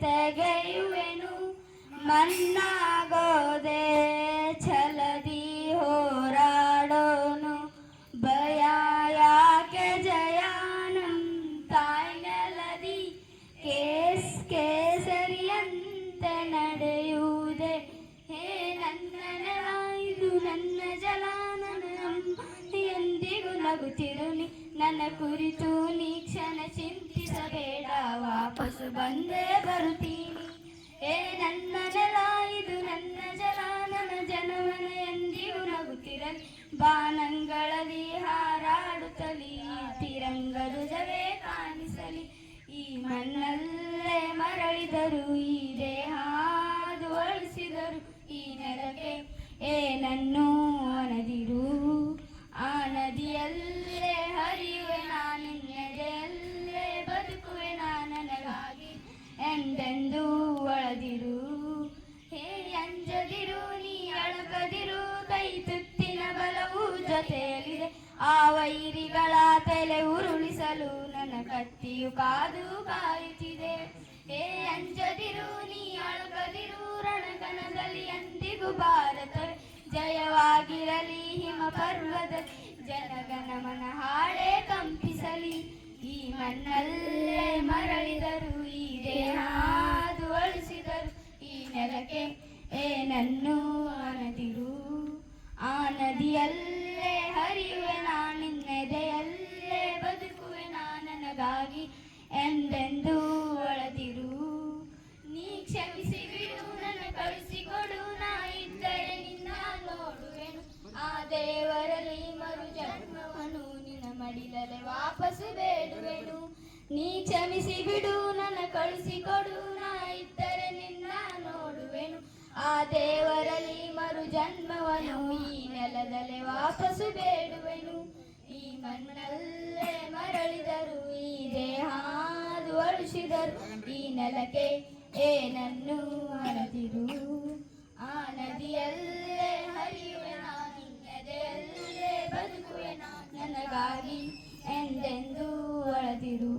ತೆಗೆಯುವೆನು ಮನ್ನಾಗೋದೆ ಛಲದಿ ಹೋರಾಡೋನು ಭಯ ಯಾಕೆ ಜಯಾನಂ ತಾಯಿ ನೆಲದಿ ಕೇಸ್ ಕೇಸರಿಯಂತೆ ನಡೆಯುವುದೇ ಹೇ ನನ್ನ ನೆಲ ಇದು ನನ್ನ ಜಲ ನಗುತ್ತಿರುನಿ ನನ್ನ ಕುರಿತು ನೀ ಕ್ಷಣ ಚಿಂತಿಸಬೇಡ ವಾಪಸ್ಸು ಬಂದೇ ಬರುತ್ತೀನಿ. ಏ ನನ್ನ ಜಲ, ಇದು ನನ್ನ ಜಲ, ನನ್ನ ಜನವನ ಎಂದಿಗೂ ನಗುತ್ತಿರಲಿ. ಬಾನಂಗಳಲ್ಲಿ ಹಾರಾಡುತ್ತಲಿ ತಿರಂಗ ಧ್ವಜವೇ ಕಾಣಿಸಲಿ. ಈ ಮಣ್ಣಲ್ಲೇ ಮರಳಿದರು, ಈ ದೇಹ ಈ ನೆಲಕ್ಕೆ ಏನನ್ನು ಬಲವು ಆ ವೈರಿಗಳ ತಲೆ ಉರುಳಿಸಲು ನನ್ನ ಕತ್ತಿಯು ಕಾದು ಕಾಯುತ್ತಿದೆ. ಏ ಅಂಜದಿರು, ನೀ ಅಳಗದಿರು ರಣಗಣದಲ್ಲಿ ಎಂದಿಗೂ ಭಾರತ. ಜಯವಾಗಿರಲಿ ಹಿಮ ಪರ್ವದ ಜನಗಣಮನ ಹಾಡೆ ಕಂಪಿಸಲಿ. ಈ ಮಣ್ಣಲ್ಲೇ ಮರಳಿದರು, ಈ ದೇಹ ಅಳಿಸಿದರು. ಈ ನೆಲಕ್ಕೆ ಏನನ್ನು ಆನದಿರು, ಆ ನದಿಯಲ್ಲೇ ಹರಿಯುವೆ ನಾನಿನ್ನೆದೆಯಲ್ಲೇ ಬದುಕುವೆ ನಾನು ನನಗಾಗಿ ಎಂದೆಂದೂ ಒಳದಿರು ನೀ ಕ್ಷಮಿಸಿ ಬಿಡು ನನ್ನ ಕಳಿಸಿಕೊಡು, ನಾ ಇದ್ದರೆ ನಿನ್ನ ನೋಡುವೆನು. ಆ ದೇವರಲ್ಲಿ ಮರು ಜನ್ಮವನು ನಿನ್ನ ಮಡಿಲಲೆ ವಾಪಸ್ಸು ಬೇಡುವೆನು. ನೀ ಕ್ಷಮಿಸಿ ಬಿಡು ನನ್ನ ಕಳಿಸಿಕೊಡು, ನಾ ಇದ್ದರೆ ನಿನ್ನ ನೋಡುವೆನು. ಆ ಮರು ಜನ್ಮವನು ಈ ನೆಲದಲ್ಲೇ ವಾಪಸ್ಸು ಬೇಡುವೆನು. ಈ ಮಣ್ಣಲ್ಲೇ ಮರಳಿದರು, ಈ ದೇಹಾದು ಅಳಿಸಿದರು. ಈ ನೆಲಕ್ಕೆ ಏನನ್ನು ಅಣದಿರು ಆ ನದಿಯಲ್ಲೇ ಹರಿಯುವೆ ನಾನು ನೆಲೆಯಲ್ಲೇ ಬದುಕುವೆ ನಾನು. ನನಗಾಗಿ ಎಂದೆಂದು ಅಳದಿರು